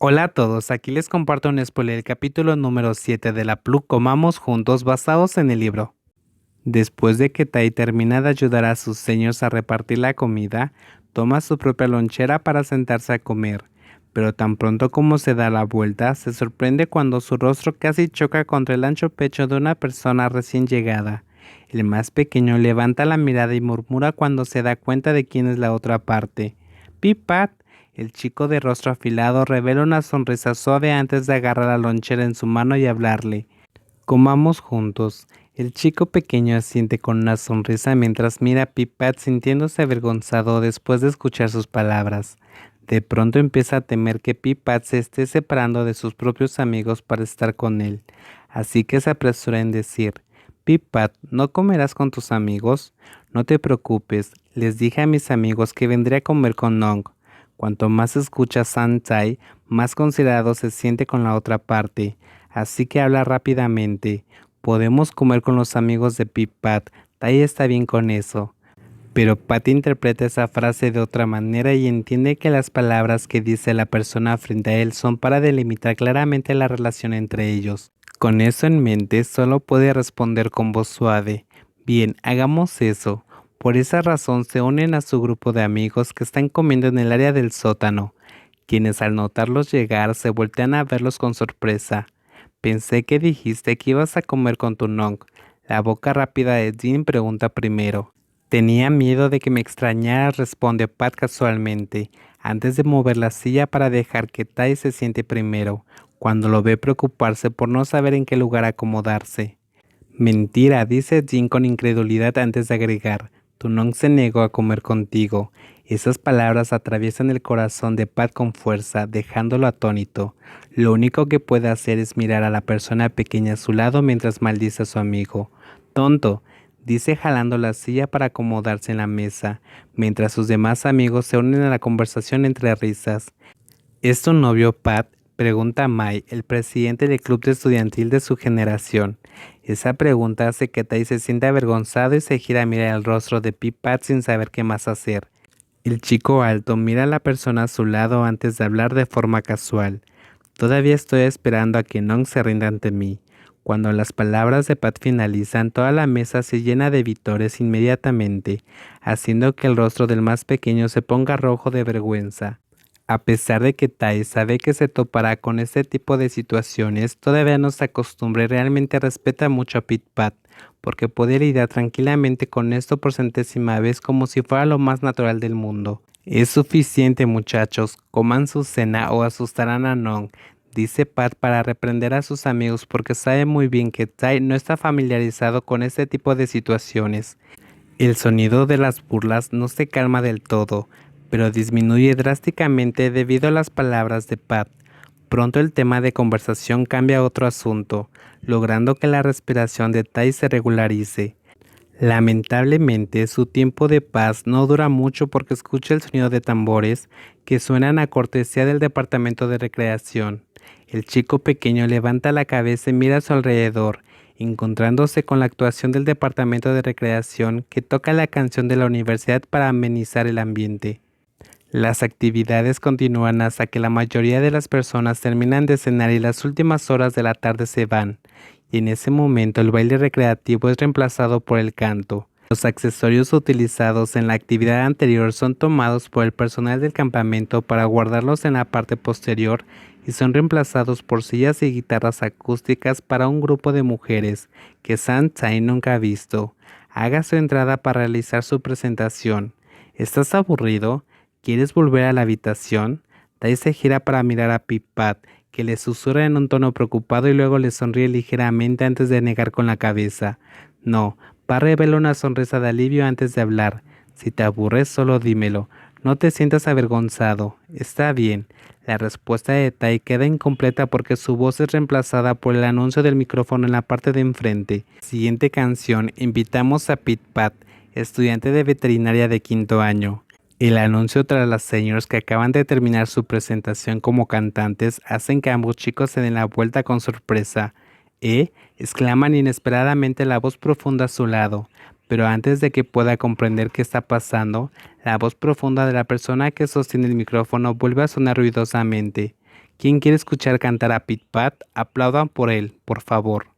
Hola a todos, aquí les comparto un spoiler del capítulo número 7 de la Plug Comamos Juntos basados en el libro. Después de que Tai termina de ayudar a sus señores a repartir la comida, toma su propia lonchera para sentarse a comer, pero tan pronto como se da la vuelta, se sorprende cuando su rostro casi choca contra el ancho pecho de una persona recién llegada. El más pequeño levanta la mirada y murmura cuando se da cuenta de quién es la otra parte. Pipat, el chico de rostro afilado revela una sonrisa suave antes de agarrar la lonchera en su mano y hablarle. Comamos juntos. El chico pequeño asiente con una sonrisa mientras mira a Pipat sintiéndose avergonzado después de escuchar sus palabras. De pronto empieza a temer que Pipat se esté separando de sus propios amigos para estar con él, así que se apresura en decir, Pipat, ¿no comerás con tus amigos? No te preocupes, les dije a mis amigos que vendré a comer con Nong. Cuanto más escucha Santai, más considerado se siente con la otra parte, así que habla rápidamente. Podemos comer con los amigos de Pip Pat, Tai está bien con eso. Pero Pat interpreta esa frase de otra manera y entiende que las palabras que dice la persona frente a él son para delimitar claramente la relación entre ellos. Con eso en mente, solo puede responder con voz suave. Bien, hagamos eso. Por esa razón se unen a su grupo de amigos que están comiendo en el área del sótano, quienes al notarlos llegar se voltean a verlos con sorpresa. Pensé que dijiste que ibas a comer con tu nong. La boca rápida de Jean pregunta primero. Tenía miedo de que me extrañara, responde Pat casualmente, antes de mover la silla para dejar que Tai se siente primero, cuando lo ve preocuparse por no saber en qué lugar acomodarse. Mentira, dice Jean con incredulidad antes de agregar. Tu non se negó a comer contigo. Esas palabras atraviesan el corazón de Pat con fuerza, dejándolo atónito. Lo único que puede hacer es mirar a la persona pequeña a su lado mientras maldice a su amigo. Tonto, dice jalando la silla para acomodarse en la mesa, mientras sus demás amigos se unen a la conversación entre risas. ¿Es tu novio Pat? Pregunta Mai, el presidente del club de estudiantil de su generación. Esa pregunta hace que Tai se sienta avergonzado y se gira a mirar el rostro de Pipat sin saber qué más hacer. El chico alto mira a la persona a su lado antes de hablar de forma casual. Todavía estoy esperando a que Nong se rinda ante mí. Cuando las palabras de Pat finalizan, toda la mesa se llena de vitores inmediatamente, haciendo que el rostro del más pequeño se ponga rojo de vergüenza. A pesar de que Tai sabe que se topará con este tipo de situaciones, todavía no se acostumbra y realmente respeta mucho a Pit Pat, porque puede lidiar tranquilamente con esto por centésima vez como si fuera lo más natural del mundo. Es suficiente muchachos, coman su cena o asustarán a Nong, dice Pat para reprender a sus amigos porque sabe muy bien que Tai no está familiarizado con este tipo de situaciones. El sonido de las burlas no se calma del todo, pero disminuye drásticamente debido a las palabras de Pat. Pronto el tema de conversación cambia a otro asunto, logrando que la respiración de Tai se regularice. Lamentablemente, su tiempo de paz no dura mucho porque escucha el sonido de tambores que suenan a cortesía del departamento de recreación. El chico pequeño levanta la cabeza y mira a su alrededor, encontrándose con la actuación del departamento de recreación que toca la canción de la universidad para amenizar el ambiente. Las actividades continúan hasta que la mayoría de las personas terminan de cenar y las últimas horas de la tarde se van, y en ese momento el baile recreativo es reemplazado por el canto. Los accesorios utilizados en la actividad anterior son tomados por el personal del campamento para guardarlos en la parte posterior y son reemplazados por sillas y guitarras acústicas para un grupo de mujeres que Santai nunca ha visto. Haga su entrada para realizar su presentación. ¿Estás aburrido? ¿Quieres volver a la habitación? Tai se gira para mirar a Pipat, que le susurra en un tono preocupado y luego le sonríe ligeramente antes de negar con la cabeza. No, Pa revela una sonrisa de alivio antes de hablar. Si te aburres, solo dímelo. No te sientas avergonzado. Está bien. La respuesta de Tai queda incompleta porque su voz es reemplazada por el anuncio del micrófono en la parte de enfrente. Siguiente canción, invitamos a Pit Pat, estudiante de veterinaria de quinto año. El anuncio tras las señoras que acaban de terminar su presentación como cantantes hacen que ambos chicos se den la vuelta con sorpresa. ¿Eh? exclaman inesperadamente la voz profunda a su lado, pero antes de que pueda comprender qué está pasando, la voz profunda de la persona que sostiene el micrófono vuelve a sonar ruidosamente. ¿Quién quiere escuchar cantar a Pit Pat? Aplaudan por él, por favor.